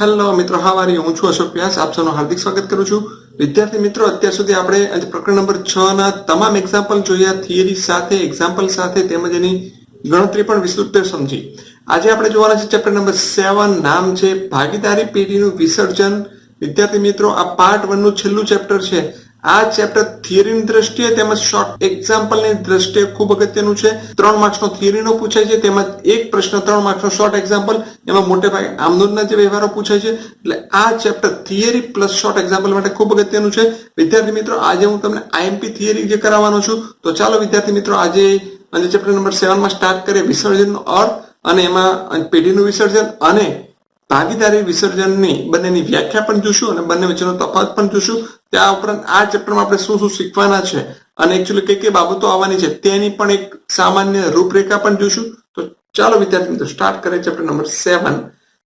Hello મિત્રો હા વારી હું છું અશોક વ્યાસ, આપ સૌનું હાર્દિક સ્વાગત કરું છું. વિદ્યાર્થી મિત્રો, અત્યાર સુધી આપણે આજે પ્રકરણ નંબર છ ના તમામ એક્ઝામ્પલ જોયા થિયરી સાથે એક્ઝામ્પલ સાથે, તેમજ એની ગણતરી પણ વિસ્તૃત સમજી. આજે આપણે જોવાના છે ચેપ્ટર નંબર સેવન નામ છે ભાગીદારી પેઢીનું વિસર્જન. વિદ્યાર્થી મિત્રો, આ પાર્ટ વનનું છેલ્લું ચેપ્ટર છે. આ ચેપ્ટર થિયરીની દ્રષ્ટિએ તેમજ શોર્ટ એક્ઝામ્પલની દ્રષ્ટિએ ખૂબ અગત્યનું છે. ત્રણ માર્ક્સનો થિયરીનો પૂછાય છે, તેમજ એક પ્રશ્ન ત્રણ માર્ક્સનો શોર્ટ એક્ઝામ્પલ એમાં મોટે ભાગે આમનોંધના જે વ્યવહારો પૂછાય છે. એટલે આ chapter theory plus short example માટે ખૂબ અગત્યનું છે. વિદ્યાર્થી મિત્રો, આજે હું તમને આઈએમપી થિયરી જે કરાવવાનો છું, તો ચાલો વિદ્યાર્થી મિત્રો, આજે અને ચેપ્ટર નંબર સેવનમાં સ્ટાર્ટ કરીએ વિસર્જનનો અર્થ, અને એમાં પેઢીનું વિસર્જન અને ભાગીદારી વિસર્જનની બંનેની વ્યાખ્યા પણ જોશું અને બંને વચ્ચેનો તફાવત પણ જોશું. ત્યાં ઉપરાંત આ ચેપ્ટરમાં આપણે શું શું શીખવાના છે અને એકચ્યુઅલી કઈ કઈ બાબતો આવવાની છે તેની પણ એક સામાન્ય રૂપરેખા પણ જોશું. તો ચાલો વિદ્યાર્થી મિત્રો સ્ટાર્ટ કરીએ ચેપ્ટર નંબર સેવન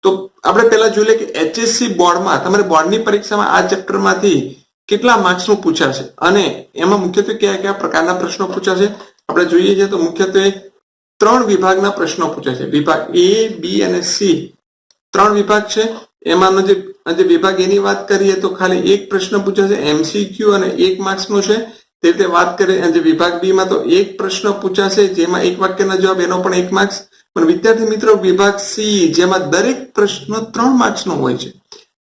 તો આપણે પહેલા જોઈ લઈએ કે એચએસસી બોર્ડમાં તમારે બોર્ડની પરીક્ષામાં આ ચેપ્ટરમાંથી કેટલા માર્ક્સનું પૂછાશે અને એમાં મુખ્યત્વે કયા કયા પ્રકારના પ્રશ્નો પૂછાશે? આપણે જોઈએ છીએ તો મુખ્યત્વે ત્રણ વિભાગના પ્રશ્નો પૂછાશે વિભાગ એ બી અને સી ત્રણ વિભાગ છે. એમાંનો જે વિભાગ એની વાત કરીએ તો ખાલી એક પ્રશ્ન પૂછાશે એમસીક્યુ અને એક માર્ક્સનો છે. તે રીતે વાત કરીએ જે વિભાગ બી માં તો એક પ્રશ્ન પૂછાશે, જેમાં એક વાક્યનો જવાબ, એનો પણ એક માર્ક્સ. પણ વિદ્યાર્થી મિત્રો, વિભાગ સી જેમાં દરેક પ્રશ્ન ત્રણ માર્ક્સનો હોય છે.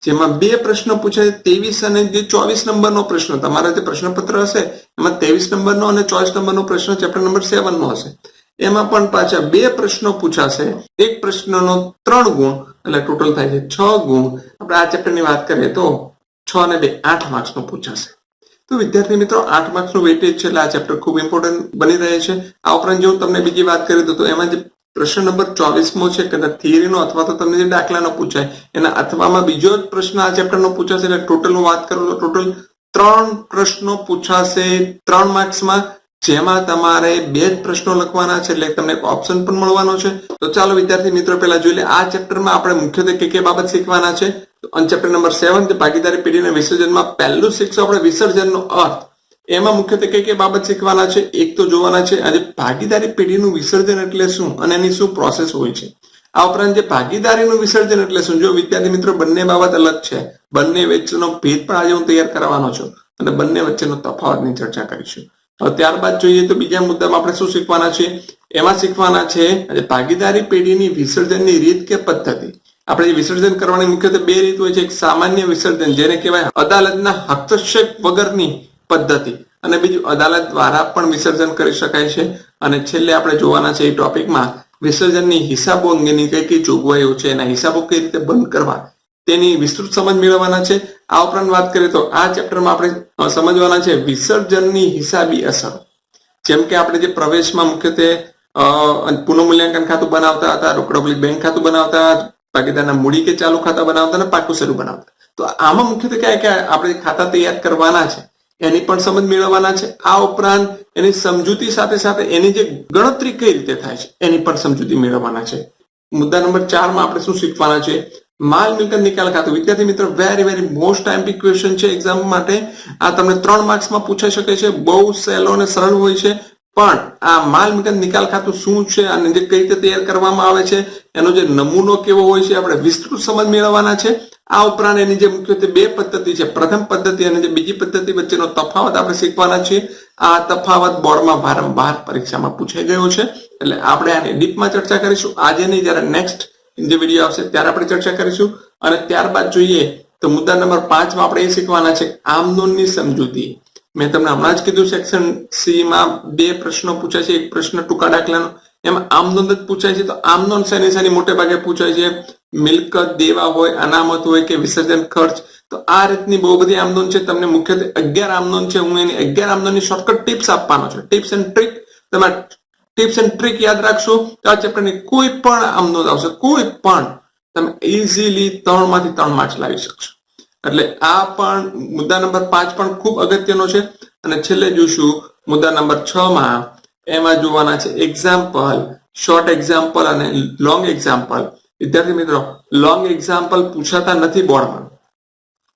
જેમાં બે પ્રશ્ન પૂછાય, ત્રેવીસ અને જે ચોવીસ નંબરનો પ્રશ્ન, તમારા જે પ્રશ્નપત્ર હશે, એમાં ત્રેવીસ નંબરનો અને ચોવીસ નંબરનો પ્રશ્ન ચેપ્ટર નંબર સેવનનો હશે. એમાં પણ પાછા બે પ્રશ્નો પૂછાશે. એક પ્રશ્નનો ત્રણ ગુણ એટલે ટોટલ થાય છે છ ગુણ. આપણે આ ચેપ્ટરની વાત કરીએ તો છ અને બે આઠ માર્ક્સનો પૂછાશે. તો વિદ્યાર્થી મિત્રો, આઠ માર્ક્સનું વેટેજ છે એટલે આ ચેપ્ટર ખૂબ ઇમ્પોર્ટન્ટ બની રહે છે. આ ઉપરાંત જો તમને બીજી વાત કરી દઉં તો એમાં જે પ્રશ્ન નંબર ચોવીસમો છે કદાચ થિયરીનો અથવા તો તમને જે દાખલાનો પૂછાય, એના અથવામાં બીજો જ પ્રશ્ન આ ચેપ્ટરનો પૂછાશે એટલે ટોટલ હું વાત કરું તો ટોટલ ત્રણ પ્રશ્નો પૂછાશે ત્રણ માર્ક્સમાં જેમાં તમારે બે જ પ્રશ્નો લખવાના છે, એટલે તમને એક ઓપ્શન પણ મળવાનો છે. તો ચાલો વિદ્યાર્થી મિત્રો, પહેલા જોઈ લે, આ ચેપ્ટરમાં આપણે મુખ્યત્વે કે કઈ બાબત શીખવાના છે? ચેપ્ટર નંબર સેવન ભાગીદારી પેઢીના વિસર્જનમાં પહેલું શીખશું આપણે વિસર્જનનો અર્થ. એમાં મુખ્યત્વે કઈ કઈ બાબત શીખવાના છે? એક તો જોવાના છે, આજે ભાગીદારી પેઢીનું વિસર્જન એટલે શું? અને એની શું પ્રોસેસ હોય છે? આ ઉપરાંત જે ભાગીદારીનું વિસર્જન એટલે શું? જો વિદ્યાર્થી મિત્રો, બંને બાબત અલગ છે, બંને વચ્ચેનો ભેદ પણ આજે હું તૈયાર કરવાનો છું. અને બંને વચ્ચેનો તફાવતની ચર્ચા કરીશું. ત્યારબાદ જોઈએ તો બીજા મુદ્દામાં આપણે શું શીખવાના છે એમાં શીખવાના છે ભાગીદારી પેઢીની વિસર્જનની રીત કે પદ્ધતિ. આપણે વિસર્જન કરવાની મુખ્યત્વે બે રીત હોય છે. એક સામાન્ય વિસર્જન, જેને કહેવાય અદાલતના હસ્તક્ષેપ વગરની પદ્ધતિ. અને બીજું, અદાલત દ્વારા પણ વિસર્જન કરી શકાય છે. અને છેલ્લે આપણે જોવાના છે એ ટોપિકમાં વિસર્જનની હિસાબો અંગેની કઈ કઈ જોગવાઈઓ છે? એના હિસાબો કઈ રીતે બંધ કરવા? તેની વિસ્તૃત સમજ મેળવવાના છે. આ ઉપરાંત વાત કરીએ તો આ ચેપ્ટરમાં આપણે સમજવાના છે વિસર્જનની હિસાબી અસર. જેમ કે આપણે જે પ્રવેશમાં મુખ્યત્વે પુનઃમૂલ્યાંકન ખાતું બનાવતા હતા, રોકડા બેંક ખાતું બનાવતા ભાગીદારના મૂડી કે ચાલુ ખાતા બનાવતા અને પાકું શરૂ બનાવતા. તો આમાં મુખ્યત્વે ક્યાં ક્યાં આપણે ખાતા તૈયાર કરવાના છે, એની પણ સમજ મેળવવાના છે. આ ઉપરાંત એની સમજૂતી સાથે સાથે એની જે ગણતરી કઈ રીતે થાય છે, એની પણ સમજૂતી મેળવવાના છે. મુદ્દા નંબર ચારમાં આપણે શું શીખવાના છે માલ મિલકત નિકાલ ખાતું. વિદ્યાર્થી મિત્રો very very most time question છે એક્ઝામ માટે. આ તમને ત્રણ માર્ક્સમાં પૂછાઈ શકે છે. બહુ સહેલો અને સરળ હોય છે. પણ આ માલ મિલકત નિકાલ ખાતું શું છે અને જે કઈ રીતે તૈયાર કરવામાં આવે છે, એનો જે નમૂનો કેવો હોય છે આપણે વિસ્તૃત સમજ મેળવવાના છે. આ ઉપરાંત એની જે મુખ્યત્વે બે પદ્ધતિ છે. પ્રથમ પદ્ધતિ અને જે બીજી પદ્ધતિ વચ્ચેનો તફાવત આપણે શીખવાના છીએ. આ તફાવત બોર્ડમાં વારંવાર પરીક્ષામાં પૂછાઈ ગયો છે. એટલે આપણે આની ડીપમાં ચર્ચા કરીશું. આજે નહીં, જયારે નેક્સ્ટ જે વીડિયો આવશે, ત્યારે આપણે ચર્ચા કરીશું. અને ત્યારબાદ જોઈએ તો મુદ્દા નંબર પાંચમાં આપણે એ શીખવાના છે આમનોનની સમજૂતી. મેં તમને હમણાં જ કીધું સેક્શન સી બે પ્રશ્નો પૂછાય છે, એક પ્રશ્ન ટૂંકા દાખલાનો. એમાં આમનોન જ પૂછાય છે, તો આમનોન શેની શેની મોટે ભાગે પૂછાય છે? મિલકત, દેવા હોય, અનામત હોય કે વિસર્જન ખર્ચ? તો આ રીતની બહુ બધી આમનોંધ છે. તમને મુખ્યત્વે અગિયાર આમનોંધ છે. હું એની અગિયાર આમનોંધની શોર્ટકટ ટિપ્સ આપવાનો છે. ટિપ્સ એન્ડ ટ્રીક તમારે ટિપ્સ એન્ડ ટ્રીક યાદ રાખશો તો આ ચેપ્ટરની કોઈ પણ આમ નોંધ આવશે, કોઈ પણ તમે ઇઝીલી ત્રણમાંથી ત્રણ માર્ક્સ લાવી શકશો. એટલે આ પણ મુદ્દા નંબર પાંચ પણ ખૂબ અગત્યનો છે અને છેલ્લે જોશું મુદ્દા નંબર છ માં એમાં જોવાના છે એક્ઝામ્પલ શોર્ટ એક્ઝામ્પલ અને લોંગ એક્ઝામ્પલ વિદ્યાર્થી મિત્રો લોંગ એક્ઝામ્પલ પૂછાતા નથી બોર્ડમાં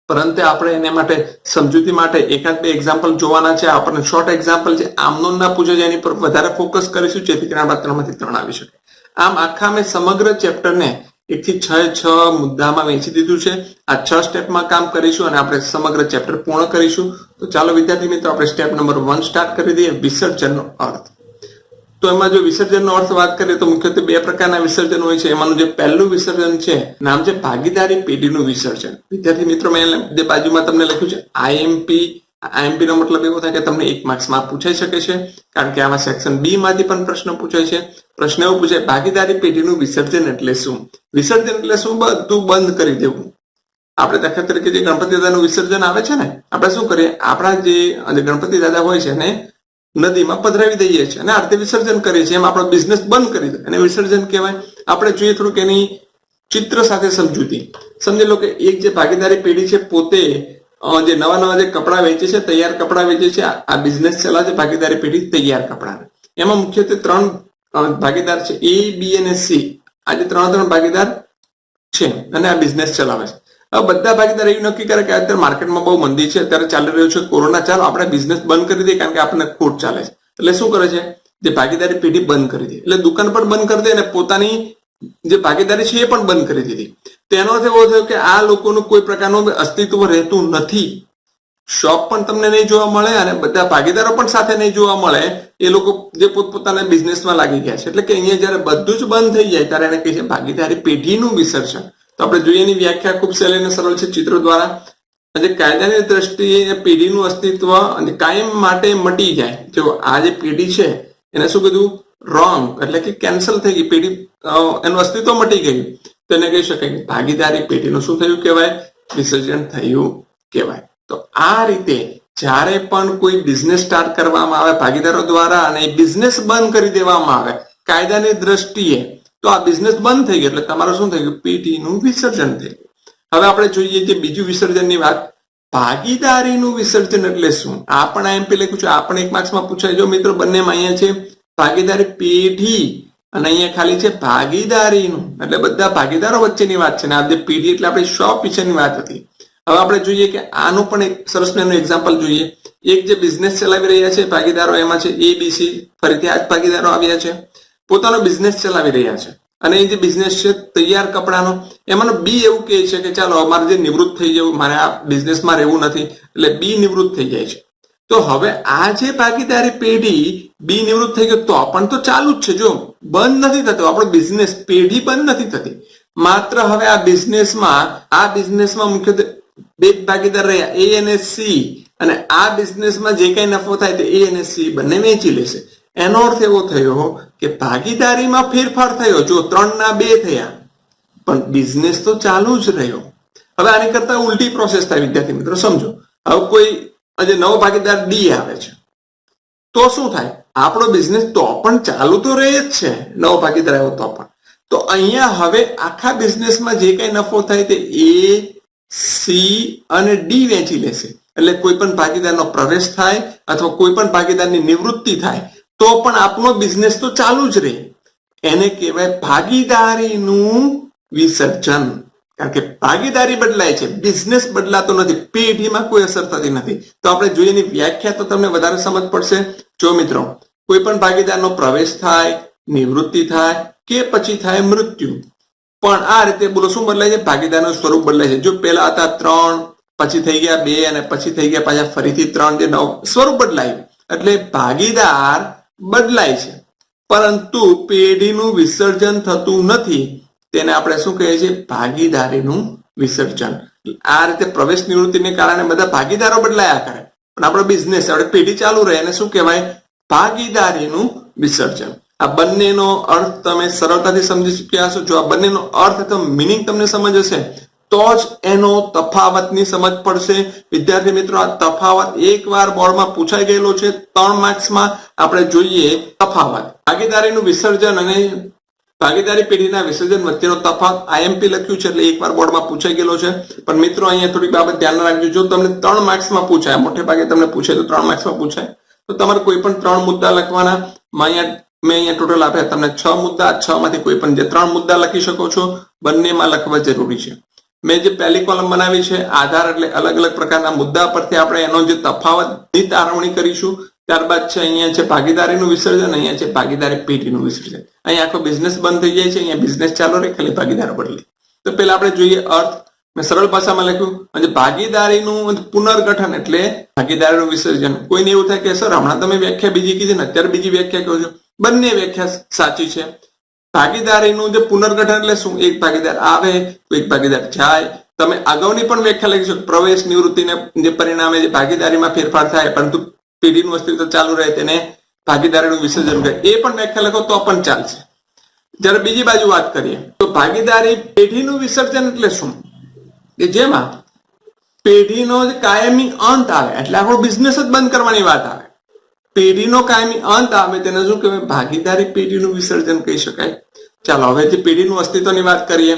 પરંતુ આપણે એને માટે સમજૂતી માટે એકાદ બે એક્ઝામ્પલ જોવાના છે. આપણને શોર્ટ એક્ઝામ્પલ છે. આમનોન ના પૂછે છે એની પર વધારે ફોકસ કરીશું, જેથી કરીને આપણા ત્રણમાંથી ત્રણ આવી શકે. આમ આખા મેં સમગ્ર ચેપ્ટરને એક થી છ છ મુદ્દામાં વહેંચી દીધું છે. આ છ સ્ટેપમાં કામ કરીશું અને આપણે સમગ્ર ચેપ્ટર પૂર્ણ કરીશું. તો ચાલો વિદ્યાર્થી મિત્રો, આપણે સ્ટેપ નંબર વન સ્ટાર્ટ કરી દઈએ. વિસર્જનનો અર્થ. તો એમાં જો વિસર્જનનો અર્થ વાત કરીએ તો મુખ્યત્વે બે પ્રકારના વિસર્જન હોય છે. એમાંનું જે પહેલું વિસર્જન છે, નામ છે ભાગીદારી પેઢીનું વિસર્જન. વિદ્યાર્થી મિત્રો, મેં જે બાજુમાં તમને લખ્યું છે. આઈએમપી આઈએમપી નો મતલબ એવો થાય કે તમને એક માર્ક્સમાં પૂછાઈ શકે છે, કારણ કે આમાં સેક્શન બી માંથી પણ પ્રશ્ન પૂછાય છે. પ્રશ્ન એવો પૂછાય, ભાગીદારી પેઢીનું વિસર્જન એટલે શું? વિસર્જન એટલે શું? બધું બંધ કરી દેવું. આપણે દાખલા તરીકે જે ગણપતિ દાદાનું વિસર્જન આવે છે ને, આપણે શું કરીએ? આપણા જે ગણપતિ દાદા હોય છે ને નદીમાં પધરાવી દઈએ છીએ અને આરતી વિસર્જન કરીએ છીએ, એમ આપણો બિઝનેસ બંધ કરી દે. અને વિસર્જન કહેવાય. આપણે જોઈએ થોડુંક એની ચિત્ર સાથે સમજૂતી. સમજી લો કે એક જે ભાગીદારી પેઢી છે, પોતે જે નવા નવા જે કપડાં વેચે છે, તૈયાર કપડાં વેચે છે, આ આ બિઝનેસ ચલાવે છે ભાગીદારી પેઢી તૈયાર કપડાં. એમાં મુખ્યત્વે ત્રણ ભાગીદાર છે એ બી અને સી આજે ત્રણ ત્રણ ભાગીદાર છે અને આ બિઝનેસ ચલાવે છે. હવે બધા ભાગીદાર એવું નક્કી કરે કે અત્યારે માર્કેટમાં બહુ મંદી છે, અત્યારે ચાલી રહ્યું છે, કોરોના ચાલો, આપણે બિઝનેસ બંધ કરી દઈએ કારણ કે આપણને ખોટ ચાલે છે. એટલે શું કરે છે? જે ભાગીદારી પેઢી બંધ કરી દે. એટલે દુકાન પણ બંધ કરી દે અને પોતાની જે ભાગીદારી છે એ પણ બંધ કરી દીધી. તેનો અર્થ એવો થયો કે આ લોકોનું કોઈ પ્રકારનું અસ્તિત્વ રહેતું નથી. શોપ પણ તમને નહીં જોવા મળે અને બધા ભાગીદારો પણ સાથે નહીં જોવા મળે. એ લોકો જે પોતપોતાના બિઝનેસમાં લાગી ગયા છે. એટલે કે અહીંયા જયારે બધું જ બંધ થઈ જાય ત્યારે એને કહે છે ભાગીદારી પેઢીનું વિસર્જન. તો આપણે જોઈએ એની વ્યાખ્યા ખૂબ સહેલી અને સરળ છે ચિત્રો દ્વારા. જે કાયદાની દ્રષ્ટિએ પેઢીનું અસ્તિત્વ અને કાયમ માટે મટી જાય. જો આ જે પેઢી છે, એને શું કીધું? રોંગ એટલે કે કેન્સલ થઈ ગઈ. પેઢી એનું અસ્તિત્વ મટી ગયું. તો એને કહી શકાય ભાગીદારી પેઢીનું શું થયું કહેવાય? વિસર્જન થયું કહેવાય. તો આ રીતે જ્યારે પણ કોઈ બિઝનેસ સ્ટાર્ટ કરવામાં આવે, ભાગીદારો દ્વારા અને બિઝનેસ બંધ કરી દેવામાં આવે, કાયદાની દ્રષ્ટિએ તો આ બિઝનેસ બંધ થઈ ગયો. એટલે તમારું શું થઈ ગયું નું વિસર્જન થઈ હવે આપણે જોઈએ જે બીજું વિસર્જનની વાત. ભાગીદારીનું વિસર્જન એટલે શું? આ પણ આઈએમપી લખ્યું છે. આ પણ એક માર્ક્સમાં પૂછાય. જો મિત્રો બંનેમાં અહીંયા છે, ભાગીદારી પેઢી અને અહીંયા ખાલી છે ભાગીદારીનું. એટલે બધા ભાગીદારો વચ્ચેની વાત છે ને આ જે પેઢી એટલે આપણે શોપ વિશેની વાત હતી. હવે આપણે જોઈએ કે આનું પણ એક સરસ મજાનું એક્ઝામ્પલ જોઈએ. એક જે બિઝનેસ ચલાવી રહ્યા છે ભાગીદારો એમાં છે એ બીસી ફરીથી આ જ ભાગીદારો આવ્યા છે. પોતાનો બિઝનેસ ચલાવી રહ્યા છે. અને એ જે બિઝનેસ છે, તૈયાર કપડાનો એમાં બી એવું કહે છે કે ચાલો અમારે જે નિવૃત્ત થઈ જવું, મારે આ બિઝનેસમાં રહેવું નથી, એટલે બી નિવૃત્ત થઈ જાય છે. તો હવે આ જે ભાગીદારી પેઢી બી નિવૃત્ત થઈ ગયો, તો પણ તો ચાલુ જ છે. જો બંધ નથી થતો, આપણો બિઝનેસ પેઢી બંધ નથી થતી. માત્ર હવે આ બિઝનેસમાં આ બિઝનેસમાં મુખ્યત્વે બે ભાગીદાર રહ્યા એ અને સી અને આ બિઝનેસમાં જે કઈ નફો થાય, તે એ અને સી બંને વેચી લેશે. એનો અર્થ એવો થયો કે ભાગીદારીમાં ફેરફાર થયો. જો ત્રણ ના બે થયા, પણ બિઝનેસ તો ચાલુ જ રહ્યો. હવે આની કરતા ઉલટી પ્રોસેસ થાય, વિદ્યાર્થી મિત્રો, સમજો. હવે કોઈ આજે નવો ભાગીદાર ડી આવે છે, તો શું થાય? આપણો બિઝનેસ તો પણ ચાલુ તો રહે જ છે, નવો ભાગીદાર આવ્યો તો પણ. તો અહીંયા હવે આખા બિઝનેસમાં જે કઈ નફો થાય તે એ સી અને ડી વેચી લેશે. એટલે કોઈ પણ ભાગીદારનો પ્રવેશ થાય અથવા કોઈ પણ ભાગીદારની નિવૃત્તિ થાય તો પણ આપનો બિઝનેસ તો ચાલુ જ રહે. એને કહેવાય ભાગીદારીનું વિસર્જન. કારણ કે ભાગીદારી બદલાય છે બિઝનેસ બદલાતો નથી, પેઢીમાં કોઈ અસર થતી નથી. તો આપણે જોઈએ વ્યાખ્યા તો તમને વધારે સમજ પડશે. જો મિત્રો, કોઈ પણ ભાગીદારનો પ્રવેશ થાય, નિવૃત્તિ થાય કે પછી થાય મૃત્યુ. પણ આ રીતે બોલો શું બદલાય છે? ભાગીદારનું સ્વરૂપ બદલાય છે. જો પેલા હતા ત્રણ, પછી થઈ ગયા બે અને પછી થઈ ગયા પાછા ફરીથી ત્રણ જે નવ સ્વરૂપ બદલાયું. એટલે ભાગીદાર બદલાય છે. પરંતુ પેઢીનું વિસર્જન થતું નથી. તેને આપણે શું કહીએ છીએ? ભાગીદારીનું વિસર્જન. આ રીતે પ્રવેશ નિવૃત્તિને કારણે બધા ભાગીદારો બદલાયા કરે. પણ આપણો બિઝનેસ આપણે પેઢી ચાલુ રહે એને શું કહેવાય? ભાગીદારીનું વિસર્જન. આ બંનેનો અર્થ તમે સરળતાથી સમજી ચૂક્યા છો જો આ બંનેનો અર્થ તો મિનિંગ તમને સમજ હશે તો જ એનો તફાવતની સમજ પડશે. વિદ્યાર્થી મિત્રો, આ તફાવત એકવાર બોર્ડમાં પૂછાઈ ગયેલો છે. ત્રણ માર્ક્સમાં આપણે જોઈએ તફાવત. ભાગીદારીનું વિસર્જન અને ભાગીદારી પેઢીના વિસર્જન વચ્ચેનો તફાવત આઈએમપી લખ્યું છે એટલે એકવાર બોર્ડમાં પૂછાઈ ગયેલો છે. પણ મિત્રો, અહીંયા થોડીક બાબત ધ્યાન રાખજો. જો તમને ત્રણ માર્ક્સમાં પૂછાય, મોટે ભાગે તમને પૂછે તો ત્રણ માર્ક્સમાં પૂછાય. તો તમારે કોઈ પણ ત્રણ મુદ્દા લખવાના. અહીંયા મેં અહીંયા ટોટલ આપ્યા. તમને છ મુદ્દા છ માંથી કોઈ પણ જે ત્રણ મુદ્દા લખી શકો છો, બંનેમાં લખવા જરૂરી છે. મેં જે પહેલી કોલમ બનાવી છે, આધાર એટલે અલગ અલગ પ્રકારના મુદ્દા પરથી આપણે એનો જે તફાવતની તારવણી કરીશું. ત્યારબાદ છે, અહીંયા છે ભાગીદારીનું વિસર્જન, અહીંયા છે ભાગીદારી પેઢીનું વિસર્જન. અહીંયા આખો બિઝનેસ બંધ થઈ જાય છે, અહીંયા બિઝનેસ ચાલુ રહે, ખાલી ભાગીદારો બદલે. તો પેલા આપણે જોઈએ અર્થ. મેં સરળ ભાષામાં લખ્યું, અને ભાગીદારીનું પુનર્ગઠન એટલે ભાગીદારીનું વિસર્જન. કોઈને એવું થાય કે, સર, હમણાં તમે વ્યાખ્યા બીજી કીધી ને અત્યારે બીજી વ્યાખ્યા કહો છો. બંને વ્યાખ્યા સાચી છે. ભાગીદારીનું જે પુનર્ગઠન એટલે શું? એક ભાગીદાર આવે એક ભાગીદાર જાય. તમે અગાઉની પણ વ્યાખ્યા લખી શકો. પ્રવેશ નિવૃત્તિને જે પરિણામે જે ભાગીદારીમાં ફેરફાર થાય, પરંતુ પેઢીનું અસ્તિત્વ ચાલુ રહે તેને ભાગીદારીનું વિસર્જન કરે એ પણ વ્યાખ્યા લખો તો પણ ચાલશે. જ્યારે બીજી બાજુ વાત કરીએ, તો ભાગીદારી પેઢીનું વિસર્જન એટલે શું? કે જેમાં પેઢીનો કાયમી અંત આવે. એટલે આપણો બિઝનેસ જ બંધ કરવાની વાત આવે. પેઢીનો કાયમી અંત આવે તેને શું કહેવાય? ભાગીદારી પેઢીનું વિસર્જન કહી શકાય. ચાલો હવે જે પેઢીનું અસ્તિત્વની વાત કરીએ.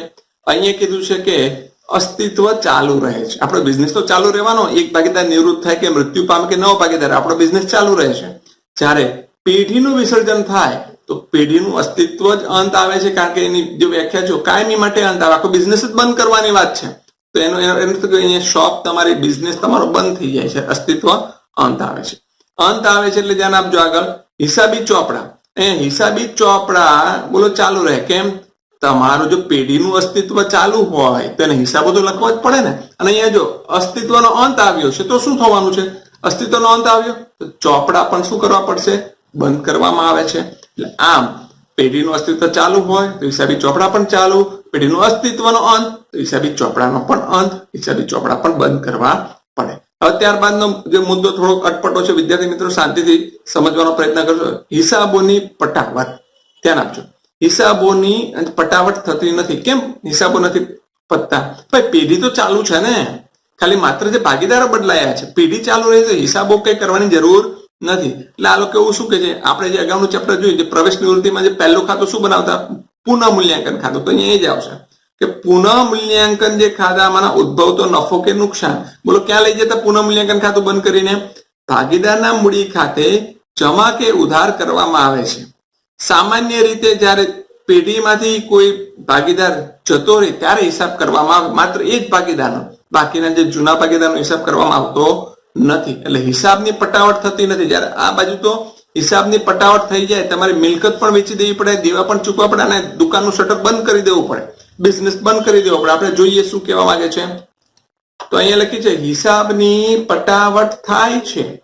અહીંયા કીધું છે કે અસ્તિત્વ ચાલુ રહે છે. આપણો બિઝનેસ તો ચાલુ રહેવાનો, એક ભાગીદાર નિવૃત્ત થાય કે મૃત્યુ પામે કે નવો ભાગીદાર, આપણો બિઝનેસ ચાલુ રહે છે. જ્યારે પેઢીનું વિસર્જન થાય, તો પેઢીનું અસ્તિત્વ જ અંત આવે છે. કારણ કે એની જે વ્યાખ્યા છે, કાયમી માટે અંત આવે. આખો બિઝનેસ જ બંધ કરવાની વાત છે. તો એનો એનો એનો અહીંયા શોપ તમારી બિઝનેસ તમારો બંધ થઈ જાય છે. અસ્તિત્વ અંત આવે છે. અંત આવે છે એટલે ધ્યાન આપજો આગળ. હિસાબી ચોપડા. એ હિસાબી ચોપડા બોલો ચાલુ રહે. કેમ? તમારું જો પેઢીનું અસ્તિત્વ ચાલુ હોય, તો એને હિસાબો તો લખવા જ પડે ને. અને અહીંયા જો અસ્તિત્વનો અંત આવ્યો છે, તો શું થવાનું છે? અસ્તિત્વનો અંત આવ્યો? તો ચોપડા પણ શું કરવા પડશે? બંધ કરવામાં આવે છે. એટલે આમ, પેઢીનું અસ્તિત્વ ચાલુ હોય, તો હિસાબી ચોપડા પણ ચાલુ. પેઢીનું અસ્તિત્વનો અંત હિસાબી ચોપડાનો પણ અંત. હિસાબી ચોપડા પણ બંધ કરવા હવે ત્યારબાદનો જે મુદ્દો થોડો અટપટો છે, વિદ્યાર્થી મિત્રો, શાંતિથી સમજવાનો પ્રયત્ન કરજો. હિસાબોની પટાવટ ધ્યાન આપજો. હિસાબોની પટાવટ થતી નથી. કેમ? હિસાબો નથી પતતા. ભાઈ, પેઢી તો ચાલુ છે ને. ખાલી માત્ર જે ભાગીદારો બદલાયા છે. પેઢી ચાલુ રહે છે. હિસાબો કઈ કરવાની જરૂર નથી. એટલે આ લોકો એવું શું કે છે? આપણે જે અગાઉનું ચેપ્ટર જોયું જે પ્રવેશ નિવૃત્તિમાં જે પહેલું ખાતું શું બનાવતા? પુનઃ મૂલ્યાંકન ખાતું. તો અહીંયા એ જ આવશે. કે પુનઃ મૂલ્યાંકન જે ખાતામાંના ઉદ્ભવતો નફો કે નુકસાન? બોલો, ક્યાં લઈ જતા પુનઃ મૂલ્યાંકન ખાતું બંધ કરીને? ભાગીદારના મૂડી ખાતે જમા કે ઉધાર કરવામાં આવે છે. સામાન્ય રીતે જ્યારે પેઢીમાંથી કોઈ ભાગીદાર જતો રહે, ત્યારે હિસાબ કરવામાં આવે. માત્ર એ જ ભાગીદારનો. બાકીના જે જૂના ભાગીદારનો હિસાબ કરવામાં આવતો નથી. એટલે હિસાબની પટાવટ થતી નથી. જ્યારે આ બાજુ તો હિસાબની પટાવટ થઈ જાય, તમારી મિલકત પણ વેચી દેવી પડે, દેવા પણ ચૂકવા પડે અને દુકાનનું શટર બંધ કરી દેવું પડે. બિઝનેસ બંધ કરી દેવો. પડે આપણે જોઈએ શું કહેવા માંગે છે. તો અહીંયા લખી છે, હિસાબની પટાવટ થાય છે.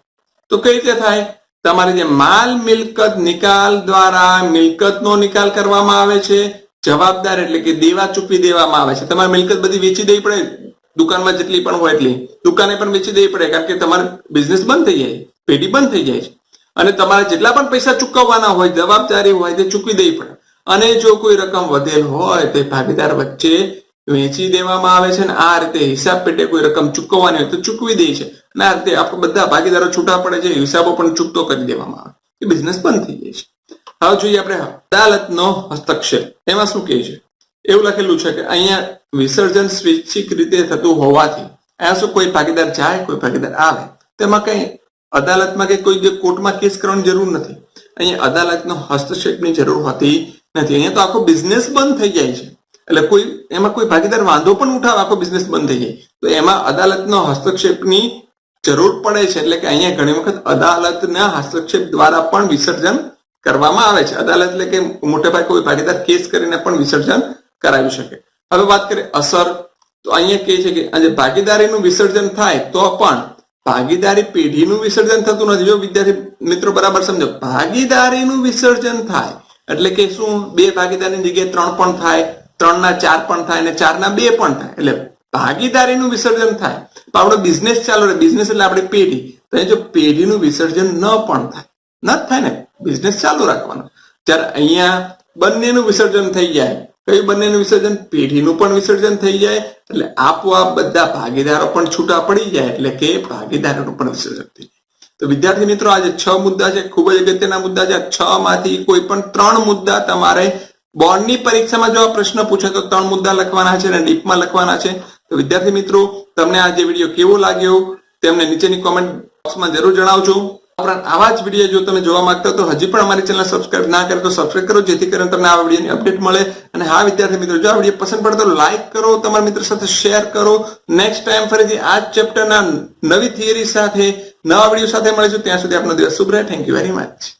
તો કઈ રીતે થાય? તમારે જે માલ મિલકત નિકાલ દ્વારા મિલકતનો નિકાલ કરવામાં આવે છે, જવાબદાર એટલે કે દેવા ચૂકવી દેવામાં આવે છે. તમારે મિલકત બધી વેચી દેવી પડે, દુકાનમાં જેટલી પણ હોય એટલી. દુકાને પણ વેચી દેવી પડે, કારણ કે તમારે બિઝનેસ બંધ થઈ જાય, પેઢી બંધ થઈ જાય છે. અને તમારે જેટલા પણ પૈસા ચૂકવવાના હોય, જવાબદારી હોય, તે ચૂકવી દેવી પડે. અને જો કોઈ રકમ વધેલ હોય તે ભાગીદાર વચ્ચે વેચી દેવામાં આવે છે અને આ રીતે હિસાબ પેટે કોઈ રકમ ચૂકવવાની હોય તો ચૂકવી દે છે. અને આ રીતે આપણે બધા ભાગીદારો છૂટા પડે છે, હિસાબો પણ ચૂકતો કરી દેવામાં આવે એ બિઝનેસ બંધ થઈ જાય છે. હવે જોઈએ આપણે અદાલતનો હસ્તક્ષેપ. એમાં શું કહે છે? એવું લખેલું છે કે અહીંયા વિસર્જન સ્વૈચ્છિક રીતે થતું હોવાથી અહીંયા શું કોઈ ભાગીદાર જાય, કોઈ ભાગીદાર આવે? તેમાં કઈ અદાલતમાં કે કોઈ કોર્ટમાં કેસ કરવાની જરૂર નથી. અહીંયા અદાલતનો હસ્તક્ષેપની જરૂર હોતી નથી અહીંયા તો આખો બિઝનેસ બંધ થઈ જાય છે. એટલે કોઈ, એમાં કોઈ ભાગીદાર વાંધો પણ ઉઠાવે આખો બિઝનેસ બંધ થઈ જાય. તો એમાં અદાલતનો હસ્તક્ષેપની જરૂર પડે છે. એટલે કે અહીંયા ઘણી વખત અદાલતના હસ્તક્ષેપ દ્વારા પણ વિસર્જન કરવામાં આવે છે. અદાલત એટલે કે મોટે ભાગે કોઈ ભાગીદાર કેસ કરીને પણ વિસર્જન કરાવી શકે. હવે વાત કરીએ અસર. તો અહીંયા કહે છે કે આજે ભાગીદારીનું વિસર્જન થાય તો પણ ભાગીદારી પેઢીનું વિસર્જન થતું નથી. જો વિદ્યાર્થી મિત્રો બરાબર સમજો, ભાગીદારીનું વિસર્જન થાય એટલે કે શું? બે ભાગીદારની જગ્યાએ ત્રણ પણ થાય ત્રણ ના ચાર પણ થાય અને ચાર ના બે પણ થાય. એટલે ભાગીદારીનું વિસર્જન થાય. તો આપણો બિઝનેસ ચાલુ રહે. બિઝનેસ એટલે આપણી પેઢી. તો જો પેઢીનું વિસર્જન ન પણ થાય, ન થાય ને બિઝનેસ ચાલુ રાખવાનો. જ્યારે અહીંયા બંનેનું વિસર્જન થઈ જાય, કયું બંનેનું વિસર્જન? પેઢીનું પણ વિસર્જન થઈ જાય, એટલે આપોઆપ બધા ભાગીદારો પણ છૂટા પડી જાય, એટલે કે ભાગીદારોનું પણ વિસર્જન થઈ જાય. તો વિદ્યાર્થી મિત્રો, આજે છ મુદ્દા છે. ખૂબ જ અગત્યના મુદ્દા છે. છ માંથી કોઈ પણ ત્રણ મુદ્દા તમારે બોર્ડની પરીક્ષામાં જો આ પ્રશ્ન પૂછે તો ત્રણ મુદ્દા લખવાના છે અને ડીપમાં લખવાના છે. તો વિદ્યાર્થી મિત્રો, તમને આ જે વીડિયો કેવો લાગ્યો? તેમને નીચેની કોમેન્ટ બોક્સમાં જરૂર જણાવજો. ઉપરાંત આવા જ વીડિયો જો તમે જોવા માંગતા હો તો હજી પણ અમારી ચેનલ સબસ્ક્રાઇબ ના કરે તો સબસ્ક્રાઇબ કરો, જેથી કરીને તમને આ વિડીયોની અપડેટ મળે. અને હા, વિદ્યાર્થી મિત્રો, જો આ વીડિયો પસંદ પડે તો લાઈક કરો, તમારા મિત્ર સાથે શેર કરો. નેક્સ્ટ ટાઈમ ફરીથી આ જ ચેપ્ટરના નવી થિયરી સાથે, નવા વીડિયો સાથે મળીશું. ત્યાં સુધી આપનો દિવસ શુભ રહે. Thank you very much